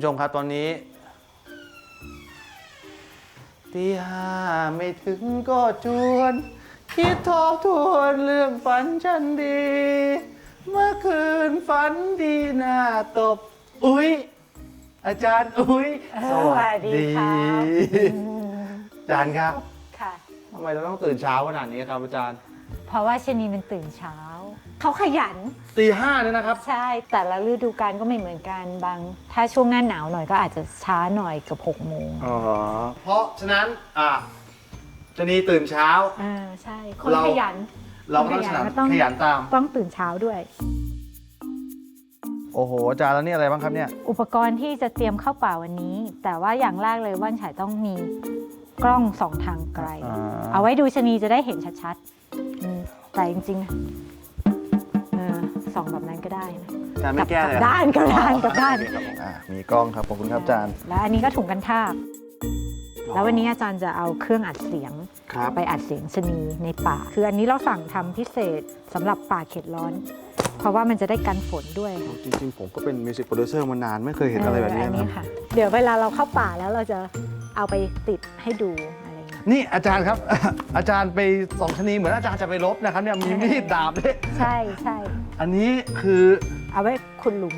ผู้ชมครับตอนนี้ตีห้าไม่ถึงก็จวน คิดทบทวนเรื่องฝันฉันดี เมื่อคืนฝันดีหน้าตบ อุ้ยอาจารย์อุ้ยสวัสดีครับอาจารย์ครับค่ะ ทำไมเราต้องตื่นเช้าขนาดนี้ครับอาจารย์ เพราะว่าชะนีมันตื่นเช้า เขาขยัน ตีห้าเนี่ยนะครับ ใช่ แต่ละฤดูกาลก็ไม่เหมือนกันบาง ถ้าช่วงหน้าหนาวหน่อยก็อาจจะช้าหน่อยเกับ6โมงอ๋อ เพราะฉะนั้น อะชะนีตื่นเช้า อ่าใช่ คนเรา ขยัน เราก็ต้องขขยัยันนก็ต้อง ขยันตาม ต้องตื่นเช้าด้วย โอ้โห อาจารย์แล้วนี่อะไรบ้างครับเนี่ย อุปกรณ์ที่จะเตรียมเข้าป่าวันนี้ แต่ว่าอย่างแรกเลยว่านฉายต้องมีกล้องสองทางไกล อ่า เอาไว้ดูชะนีจะได้เห็นชัดๆอืมแต่จริงๆนะเออ สองแบบนั้นก็ได้นะอาจารย์ไม่แก้เลยกลับด้านกลับด้านกลับด้านโอเคครับผมอะมีกล้องครับ ขอบคุณครับอาจารย์ แล้วอันนี้ก็ถุงกันทากแล้ววันนี้อาจารย์จะเอาเครื่องอัดเสียง ครับ ไปอัดเสียงชะนีในป่า คืออันนี้เราสั่งทำพิเศษสำหรับป่าเขตร้อน เพราะว่ามันจะได้กันฝนด้วยค่ะจริงๆ ผมก็เป็นมิวสิกโปรดิวเซอร์มานานไม่เคยเห็นอะไรแบบนี้เอออันครันี้บค่ะ เดี๋ยวเวลาเราเข้าป่าแล้วเราจะเอาไปติดให้ดูอะไรอย่างเงี้ยนี่อาจารย์ครับ อาจารย์ไปส่องชะนีเหมือนอาจารย์จะไปลบนะครับเนี่ยมีมีดดาบด้วย ใช่ใช่ อันนี้คือเอาไว้ขุดหลุม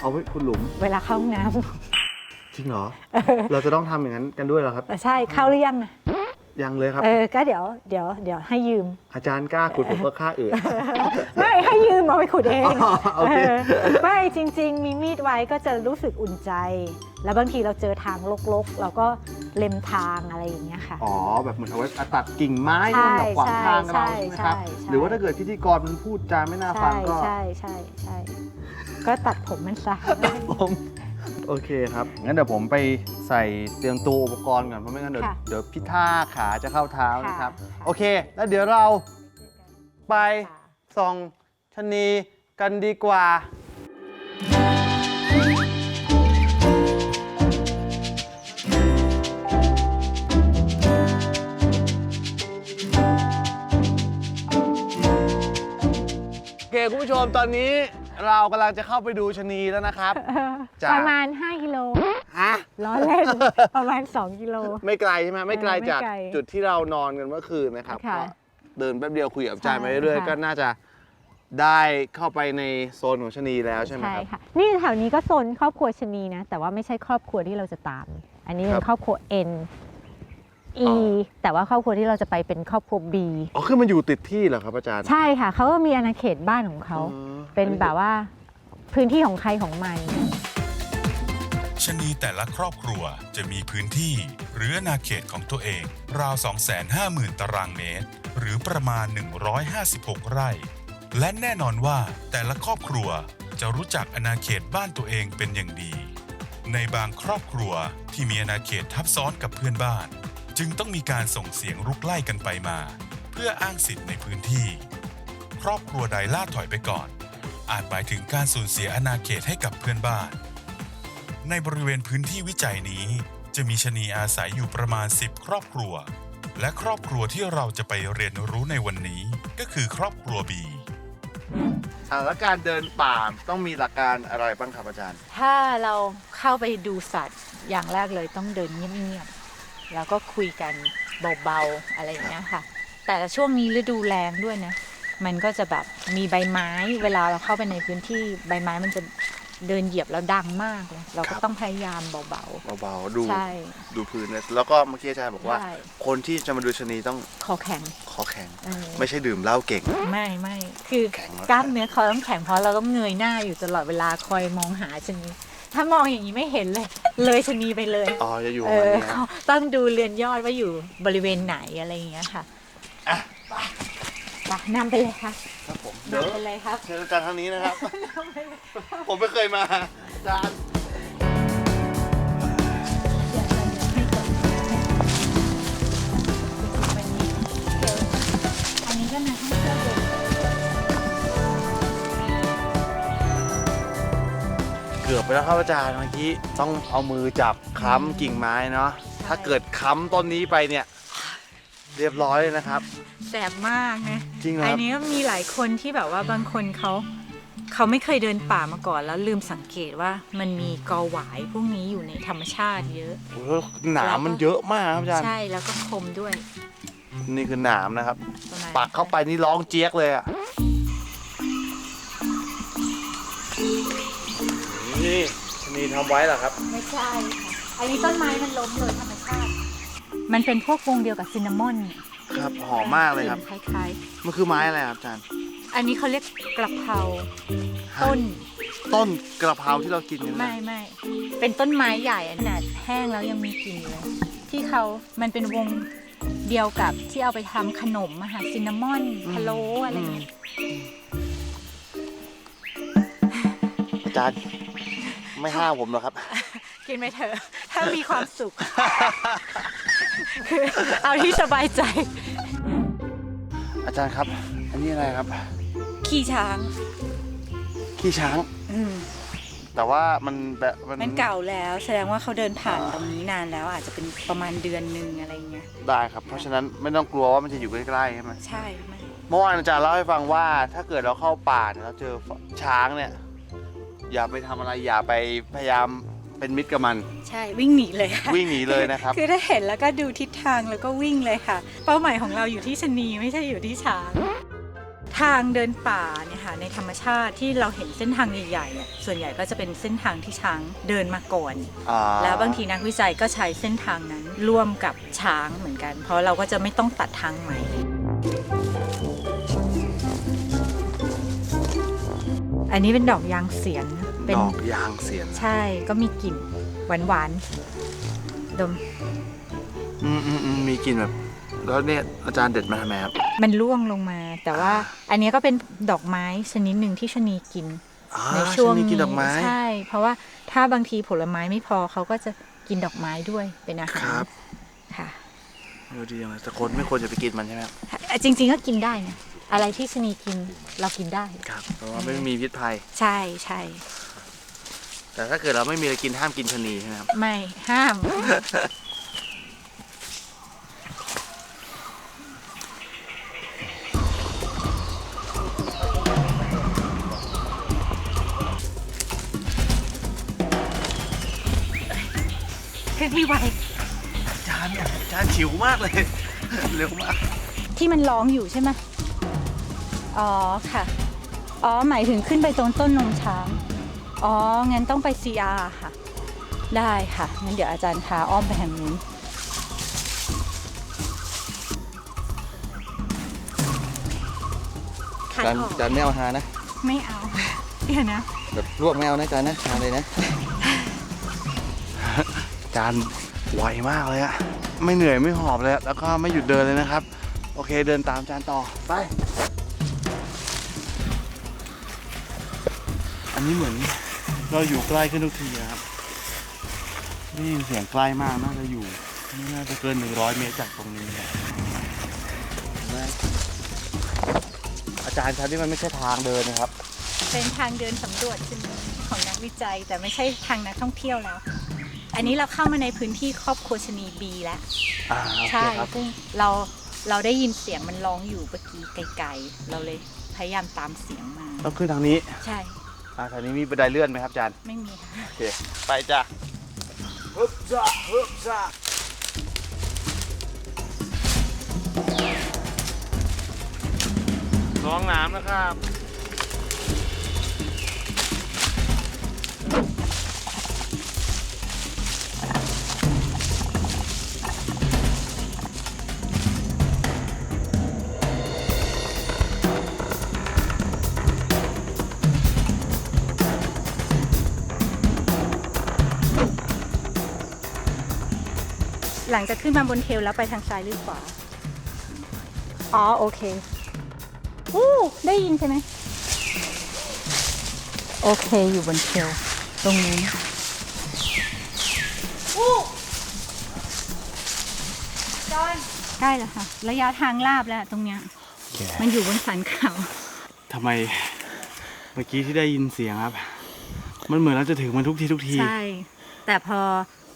เอาไว้คุณหลุม เวลาเข้าห้องน้จริงเหรอ เราจะต้องทำอย่างนั้นกันด้วยเหรอครับำ ใช่เข้าหรือยังนะยังเลยครับ เออก็เดี๋ยวเดี๋ยวเดี๋ยวให้ยืม อาจารย์กล้าขุดผมก็ฆ่าอื่นไม่ให้ยืมเอาไปขุดเองอ๋อโอเค เออไม่จริง ๆ มีมีดไว้ก็จะรู้สึกอุ่นใจ แล้วบางทีเราเจอทางลกๆ เราก็ เล็มทางอะไรอย่างเงี้ยค่ะ อ๋อ แบบเหมือนเอาไว้ตัดกิ่งไม้ที่มันแบบขวางทางเราใช่ใช่ไหมครับใช่ใช่หรือว่าถ้าเกิดพิธีกรมันพูดจาไม่น่าฟัใช่งก็ใช่ใช่ใช่ก็ตัดผมมันซะผมโอเคครับ งั้นเดี๋ยวผมไปใส่เตรียมตัวอุปกรณ์ก่อน เพราะไม่งั้นเดี๋ยวค่ะเดี๋ยวพิท่าขาจะเข้าเท้านะครับค่ะโอเค แล้วเดี๋ยวเราไปส่องชะนีกันดีกว่า คคุณผู้ชมตอนนี้เรากำลังจะเข้าไปดูชะนีแล้วนะครับเออจ้ะ ประมาณ 5กิโลฮะ ล้อเล่น ประมาณ 2กิโล ไม่ไกลใช่ไหมไม่ไกลเออไม่จากไกลจุดที่เรานอนกันเมื่อคืนนะครับค่ะก็เดินแป๊บเดียวคุยกับอาจารย์ใช่ไปเรื่อยๆค่ะ ก็น่าจะได้เข้าไปในโซนของชะนีแล้วใช่ไหมใช่ครับ ค่ะ นี่แถวนี้ก็โซนครอบครัวชะนีนะ แต่ว่าไม่ใช่ครอบครัวที่เราจะตาม อันนี้เป็ครันบ ครอบครัว N E แต่ว่าครอบครัวที่เราจะไปเป็นครอบครัว B อ๋อคือมันอยู่ติดที่เหรอครับอาจารย์ใช่ค่ะเขาก็มีอาณาเขตบ้านของเขาอ๋อเป็นแบบว่าพื้นที่ของใครของมัน ชะนีแต่ละครอบครัวจะมีพื้นที่ หรืออาณาเขตของตัวเอง ราว 250,000 ตารางเมตร หรือประมาณ 156 ไร่ และแน่นอนว่าแต่ละครอบครัวจะรู้จักอาณาเขตบ้านตัวเองเป็นอย่างดี ในบางครอบครัวที่มีอาณาเขตทับซ้อนกับเพื่อนบ้าน จึงต้องมีการส่งเสียงรุกไล่กันไปมา เพื่ออ้างสิทธิ์ในพื้นที่ ครอบครัวใดล่าถอยไปก่อน อาจหมายถึงการสูญเสียอาณาเขตให้กับเพื่อนบ้าน ในบริเวณพื้นที่วิจัยนี้ จะมีชะนีอาศัยอยู่ประมาณ 10 ครอบครัว และครอบครัวที่เราจะไปเรียนรู้ในวันนี้ ก็คือครอบครัวบีอ่าแล้วการเดินป่าต้องมีหลักการอะไรบ้างครับอาจารย์ ถ้าเราเข้าไปดูสัตว์อย่างแรกเลยต้องเดินเงียบๆ แล้วก็คุยกันเบาๆอะไรอย่างเงี้ยค่ะ แต่ช่วงนี้ฤดูแรงด้วยนะ มันก็จะแบบมีใบไม้ เวลาเราเข้าไปในพื้นที่ใบไม้มันจะเดินเหยียบแล้วดังมากเลย เราครัก็บต้องพยายามเบาเบาๆดูๆใช่ดูพื้นเลยแล้วก็เมื่อกี้อาจารย์บอกว่าใช่คนที่จะมาดูชะนีต้องคอแข็งคอแข็งเออไม่ใช่ดื่มเหล้าเก่ง ไม่ไม่คือแข็งแล้วกล้ามเนื้อเขาต้องแข็งเพราะเราต้องเงยหน้าอยู่ตลอดเวลาคอยมองหาชะนี ถ้ามองอย่างนี้ไม่เห็นเลย เลยชะนีไปเลยอ๋อจะอยู่ปเอระมาณอนี้นะเขาต้องดูเรือนยอดว่าอยู่บริเวณไหนอะไรอย่างเงี้ยค่ะ ไปนำไปเลยค่ะครับผมเดี๋ยวนำไปเลยครับ เชิญอาจารย์ทางนี้นะครับ ผมไม่เคยมาอาจารย์อันนี้ก็นักท่องเที่ยวเดิน เกือบไปแล้วครับอาจารย์เมื่อกี้ต้องเอามือจับค้ำกิ่งไม้เนาะถ้าเกิดค้ำต้นนี้ไปเนี่ย เรียบร้อยเลยนะครับ แสบมากนะจริงเหรออัคนรับนี้ก็มีหลายคนที่แบบว่าบางคนเขาเขาไม่เคยเดินป่ามาก่อนแล้วลืมสังเกตว่ามันมีกอหวายพวกนี้อยู่ในธรรมชาติเยอะ โอ้โหหนามมันเยอะมากครับอาจารย์ใช่แล้วก็คมด้วยนี่คือหนามนะครับ ประมาณปักเข้าไปนี่ร้องเจี๊ยกเลยอะ นี่ชะนีทำไว้เหรอครับ ไม่ใช่ค่ะ อันนี้ต้นไม้มันล้มโดยธรรมชาติ มันเป็นพวกวงเดียวกับซินนามอนครับหอมมากเลยครับคล้ายมันคือไม้อะไรครับอาจารย์ ๆ อันนี้เขาเรียกกระเพราต้น ต้นกระเพราที่เรากินกันไม่นะไม่ เป็นต้นไม้ใหญ่ขนาดแห้งแล้วยังมีกลิ่นเลย ที่เขามันเป็นวงเดียวกับที่เอาไปทำขนมอาหารซินนามอนพะโล้อะไรเงี้ยอาจารย์ ไม่ห้ามผมหรอกครับ กินไปเถอะ ถ้ามีความสุข คือเอาที่สบายใจ อาจารย์ครับ อันนี้อะไรครับ ขี่ช้าง ขี้ช้าง อืม แต่ว่ามันแบบมันมันเก่าแล้วแสดงว่าเขาเดินผ่านตรงนี้นานแล้วอาจจะเป็นประมาณเดือนหนึ่งอะไรเงี้ย ได้ครับ เพราะฉะนั้นไม่ต้องกลัวว่ามันจะอยู่ใกล้ๆใช่ไหมใช่ไม่เมื่อวานอาจารย์เล่าให้ฟังว่า ถ้าเกิดเราเข้าป่าเนี่ยเราเจอช้างเนี่ย อย่าไปทำอะไรอย่าไปพยายามเป็นมิตรกับมัน ใช่วิ่งหนีเลยค่ะวิ่งหนีเลยนะครับ คือถ้าเห็นแล้วก็ดูทิศทางแล้วก็วิ่งเลยค่ะ เป้าหมายของเราอยู่ที่ชะนีไม่ใช่อยู่ที่ช้างทางเดินป่าเนี่ยค่ะในธรรมชาติที่เราเห็นเส้นทางใหญ่ๆอะส่วนใหญ่ก็จะเป็นเส้นทางที่ช้างเดินมาก่อน อ่าแล้วบางทีนักวิจัยก็ใช้เส้นทางนั้นร่วมกับช้างเหมือนกัน เพราะเราก็จะไม่ต้องตัดทางใหม่ อันนี้เป็นดอกยางเสียนเป็นดอกยางเสียนใช่ก็มีกลิ่นหวานๆดมอืมอืมอืมมีกลิ่นแบบ แล้วเนี่ยอาจารย์เด็ดมาทำไมครับ มันร่วงลงมา แต่ว่าอันนี้ก็เป็นดอกไม้ชนิดหนึ่งที่ชะนีกินอ่าในช่วงชะนีนี้กินดอกไม้ใช่ เพราะว่าถ้าบางทีผลไม้ไม่พอเขาก็จะกินดอกไม้ด้วยเป็นอาหารครับค่ะเออดีจังเลยแต่คนไม่ควรจะไปกินมันใช่ไหมครับจริง ๆ ก็กินได้นะ อะไรที่ชะนีกินเรากินได้ ครับเพราะว่าไม่มีพิษภัย ใช่ใช่แต่ถ้าเกิดเราไม่มีอะไรกินห้ามกินชะนีใช่ไหมครับ ไม่ห้าม คือพี่ไวอาจารย์อาจารย์ฉิวมากเลย เร็วมาก ที่มันร้องอยู่ใช่ไหม อ๋อค่ะ อ๋อหมายถึงขึ้นไปตรงต้นนมช้าง อ๋อ งั้นต้องไป CR ค่ะ ได้ค่ะ งั้นเดี๋ยวอาจารย์พาอ้อมไปทางนู้นขาอาจารย์ออกอาจารย์ไม่เอาหานะไม่เอา เดี๋ยวนะ แบบลวกไม่เอานะอาจารย์นะเอาเลยนะอาจารย์ไวมากเลยอะไม่เหนื่อยไม่หอบเลยอะแล้วก็ไม่หยุดเดินเลยนะครับ โอเคเดินตามอาจารย์ต่อไป นนี้เหมือนเราอยู่ใกล้ขึ้นทุกทีนะครับนี่เสียงใกล้มากน่าจะอยู่ไม่น่าจะเกิน100เมตรจากตรงนี้นะเห็นไหมอาจารย์ครับนี่มันไม่ใช่ทางเดินนะครับ เป็นทางเดินสำรวจชนิดของนักวิจัยแต่ไม่ใช่ทางนักท่องเที่ยวแล้ว อันนี้เราเข้ามาในพื้นที่ครอบครัวชนีบีแล้วอ่าโอเคใช่ครับซึ่งเราเราได้ยินเสียงมันร้องอยู่เมื่อกี้ไกลๆ เราเลยพยายามตามเสียงมาต้องขึ้นทางนี้ ใช่ อ่าทางนี้มีบันไดเลื่อนไหมครับอาจารย์ ไม่มีค่ะ โอเค ไปจ้ะฮึบจ้ะฮึบจ้ะน้องน้ำนะครับ หลังจากขึ้นมาบนเทลแล้วไปทางซ้ายหรือขวา อ๋อ โอเคอู้ได้ยินใช่ไหม โอเคอยู่บนเทลตรงนี้จอนใกล้แล้วค่ะ ระยะทางลาบแล้วตรงเนี้ย มันอยู่บนสันเขา ทำไมเมื่อกี้ที่ได้ยินเสียงครับ มันเหมือนเราจะถึงมันทุกทีทุกที ใช่ แต่พอ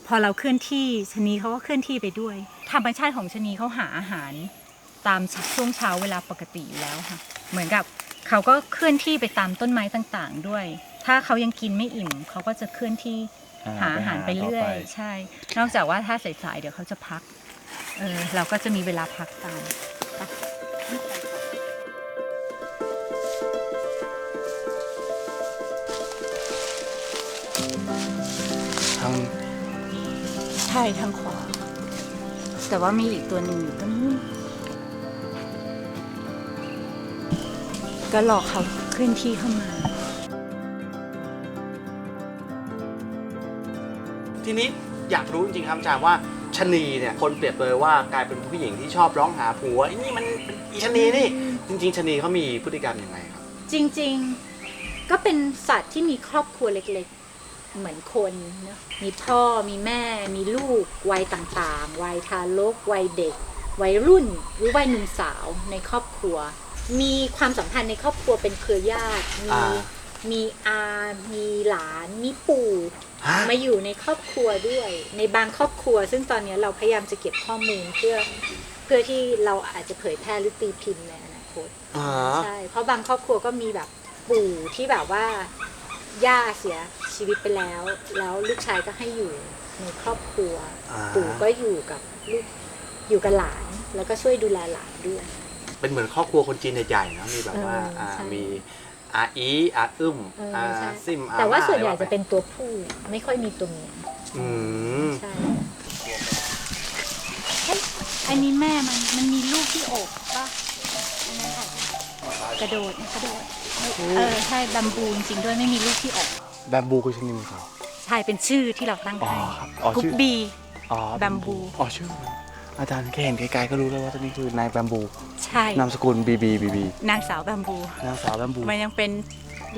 พอเราเคลื่อนที่ชะนีเขาก็เคลื่อนที่ไปด้วย ธรรมชาติของชะนีเขาหาอาหารตามช่วงเช้าเวลาปกติอยู่แล้วค่ะ เหมือนกับเขาก็เคลื่อนที่ไปตามต้นไม้ต่างๆด้วย ถ้าเขายังกินไม่อิ่มเขาก็จะเคลื่อนที่หาอาหารไปเรื่อย ใช่ นอกจากว่าถ้าสายๆเดี๋ยวเขาจะพัก เออเราก็จะมีเวลาพักตาม ใช่ทางขวา แต่ว่ามีอีกตัวหนึ่งอยู่ตรงนู้นก็รอเขาเคลื่อนที่เข้ามา ทีนี้อยากรู้จริงๆครับอาจารย์ว่าชะนีเนี่ยคนเปรียบเลยว่ากลายเป็นผู้หญิงที่ชอบร้องหาผัวไอ้นี่มันเป็นอีชะนีนี่จริง ๆชะนีเขามีพฤติกรรมยังไงครับ จริงๆ ก็เป็นสัตว์ที่มีครอบครัวเล็กๆ เหมือนคนเนอะมีพ่อมีแม่ มีลูกวัยต่างๆ วัยทารกวัยเด็ก วัยรุ่น หรือวัยหนุ่มสาวในครอบครัว มีความสัมพันธ์ในครอบครัวเป็นเครือญาติมีอ่า มีอามีหลาน มีปู่ฮะมาอยู่ในครอบครัวด้วย ในบางครอบครัว ซึ่งตอนนี้เราพยายามจะเก็บข้อมูลเพื่อเพื่อที่เราอาจจะเผยแพร่หรือตีพิมพ์ในอนาคต อ่า ใช่ เพราะบางครอบครัวก็มีแบบปู่ที่แบบว่า ย่าเสียชีวิตไปแล้ว แล้วลูกชายก็ให้อยู่ในครอบครัว อ่า ปู่ก็อยู่กับลูกอยู่กับหลาน แล้วก็ช่วยดูแลหลานด้วย เป็นเหมือนครอบครัวคนจีนใหญ่ๆนะมีแบบว่าเอออ่าใช่มีอาอีอาอึ้มเอออาใช่ ซิมอาแต่ว่าม่ส่วนใหญ่อไรจะเป็นตัวผู้ไม่ค่อยมีตัวเมียอืมใช่เฮ้ยอันนี้แม่มันมันมีลูกที่อกป่ะอันนั้นค่ะกระโดดกระโดด เออใช่บัมบูจริงๆด้วยไม่มีลูกที่อกแบมบูคือชะนีของเขาใช่เป็นชื่อที่เราตั้งอ๋อให้ครับอ๋อกุ๊ชื่บอบี อ๋อแบมบู อ๋อชื่อมันอาจารย์แค่เห็นไกลๆก็รู้แล้วว่าตัวนี้คือนายแบมบูใช่ นามสกุลบีบีบีบีนางสาวแบมบู นางสาวแบมบู มันยังเป็น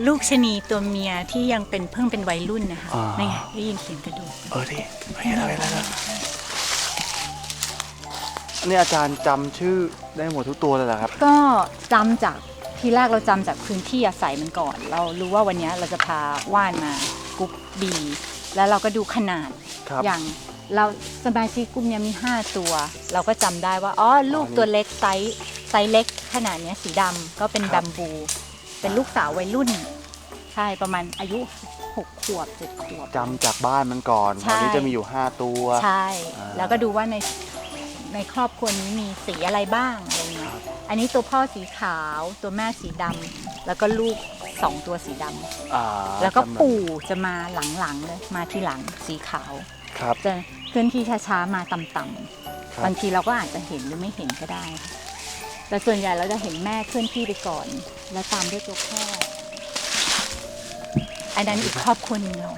ลูกชะนีตัวเมียที่ยังเป็นเพิ่งเป็นวัยรุ่นนะคะอ่านี่ไงได้ยินเสียงกระโดดเออดิไม่เห็นอะไรแล้วนี่อาจารย์จำชื่อได้หมดทุกตัวเลยเหรอครับ ก็จำจาก ทีแรกเราจำจากพื้นที่อาศัยมันก่อน เรารู้ว่าวันนี้เราจะพาว่านมากรุ๊ปบีแล้วเราก็ดูขนาดครับอย่างเราสมาชิกกลุ่มเนี้ยมี 5 ตัว เราก็จำได้ว่าอ๋อลูกตัวเล็กไซส์ไซส์เล็กขนาดเนี้ยสีดำก็เป็นครับแบมบู เป็นลูกสาววัยรุ่น ใช่ประมาณอายุ 6 ขวบ7ขวบจำจากบ้านมันก่อนใช่ตอนนี้จะมีอยู่ 5 ตัว ใช่อ่าแล้วก็ดูว่าในในครอบครัวนี้มีสีอะไรบ้างอะไรเงี้ย อันนี้ตัวพ่อสีขาว ตัวแม่สีดำแล้วก็ลูกสองตัวสีดำอ่าแล้วก็จำบบปู่จะมาหลังๆเลยมาทีหลังสีขาว ครับ จะเคลื่อนที่ช้าๆมาต่ำครับ ๆบางทีเราก็อาจจะเห็นหรือไม่เห็นก็ได้ค่ะแต่ส่วนใหญ่เราจะเห็นแม่เคลื่อนที่ไปก่อน แล้วตามด้วยตัวพ่ออันนั้นอีกครอบครัวหนึ่งเรา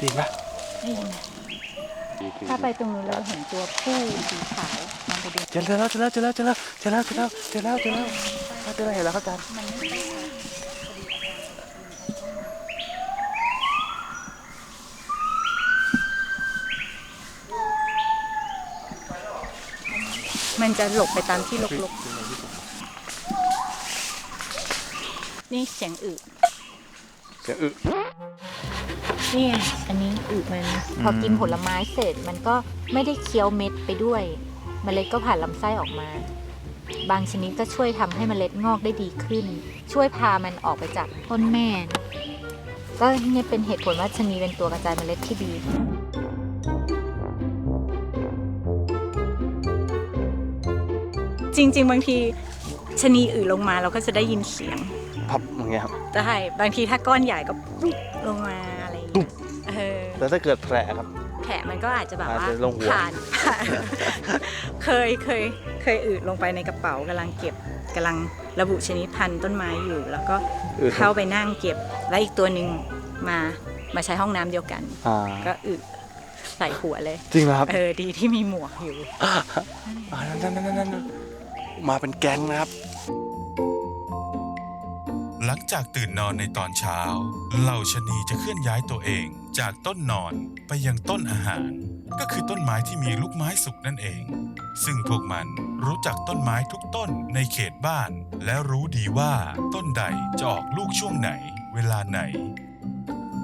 ดีไหมได้ยินไหมถ้าไปตรงนู้นเราเห็นตัวผู้สีขาวมองไปดู เจอแล้วเจอแล้วเจอแล้วเจอแล้วเจอแล้วเจอแล้วเจอแล้วเจอแล้วเจอแล้วเห็นแล้วครับอาจารย์มันไม่ใช่มันจะหลบไปตามที่ลกๆ นี่เสียงอึเสียงอึนี่ไงอันนี้อึมัน พอกินผลไม้เสร็จมันก็ไม่ได้เคี้ยวเม็ดไปด้วย เมล็ดก็ผ่านลำไส้ออกมา บางชนิดก็ช่วยทำให้เมล็ดงอกได้ดีขึ้น ช่วยพามันออกไปจากต้นแม่นะก็เนี่ยเป็นเหตุผลว่าชะนีเป็นตัวกระจายเมล็ดที่ดีจริง ๆ บางทีชะนีอือลงมาเราก็จะได้ยินเสียงพับอย่างเงี้ยครับแต่ใช่บางทีถ้าก้อนใหญ่ก็ปุ๊บลงมาอะไรอย่างเงี้ยเออ แล้วถ้าเกิดแผลครับ แผลมันก็อาจจะแบบว่าอาจจะลงหัวผ่าน เคยเคยเคยอืดลงไปในกระเป๋ากำลังเก็บกำลังระบุชนิดพันธุ์ต้นไม้อยู่ แล้วก็อึเข้าไปนั่งเก็บ แล้วอีกตัวหนึ่งมามาใช้ห้องน้ำเดียวกัน อ่าก็อึใส่หัวเลย จริงเหรอครับเออดีที่มีหมวกอยู่ อ่านั่นนั่นนั่นนั่นมาเป็นแก๊งนะครับ หลังจากตื่นนอนในตอนเช้า เหล่าชะนีจะเคลื่อนย้ายตัวเอง จากต้นนอนไปยังต้นอาหาร ก็คือต้นไม้ที่มีลูกไม้สุกนั่นเอง ซึ่งพวกมันรู้จักต้นไม้ทุกต้นในเขตบ้าน และรู้ดีว่าต้นใดจะออกลูกช่วงไหน เวลาไหน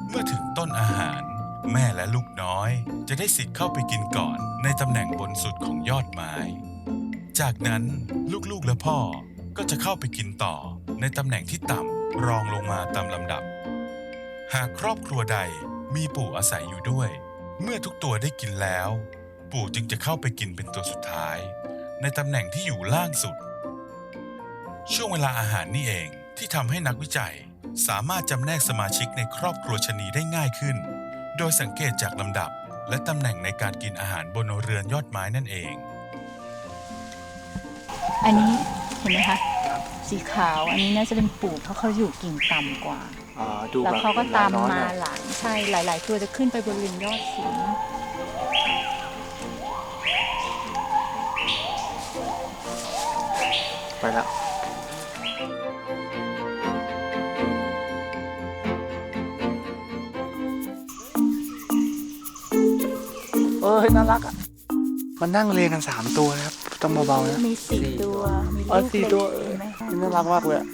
เมื่อถึงต้นอาหาร แม่และลูกน้อย จะได้สิทธิ์เข้าไปกินก่อนในตำแหน่งบนสุดของยอดไม้ จากนั้นลูกๆและพ่อก็จะเข้าไปกินต่อในตำแหน่งที่ต่ำรองลงมาตามลำดับ หากครอบครัวใด มีปู่อาศัยอยู่ด้วย เมื่อทุกตัวได้กินแล้ว ปู่จึงจะเข้าไปกินเป็นตัวสุดท้าย ในตำแหน่งที่อยู่ล่างสุด ช่วงเวลาอาหารนี่เองที่ทำให้นักวิจัยสามารถจำแนกสมาชิกในครอบครัวชนีได้ง่ายขึ้น โดยสังเกตจากลำดับ และตำแหน่งในการกินอาหารบนเรือนยอดไม้นั่นเอง อันนี้เห็นไหมคะ สีขาว อันนี้น่าจะเป็นปู่เพราะเขาอยู่กิ่งต่ำกว่า อ๋อดูแล้วแบบเขาก็ตามร้อนๆมาหน่อยหลังใช่หลาย ๆ ตัวจะขึ้นไปบนริมยอดสูงไปแล้วเอ้ยน่ารักอะ มันนั่งเรียงกันสามตัวนะครับ ต้องเบาๆนะมีสี่ตัว มีอ๋อลูกสี่เล็กตัวเออเห็นไหมคะน่ารักมากเลยอะ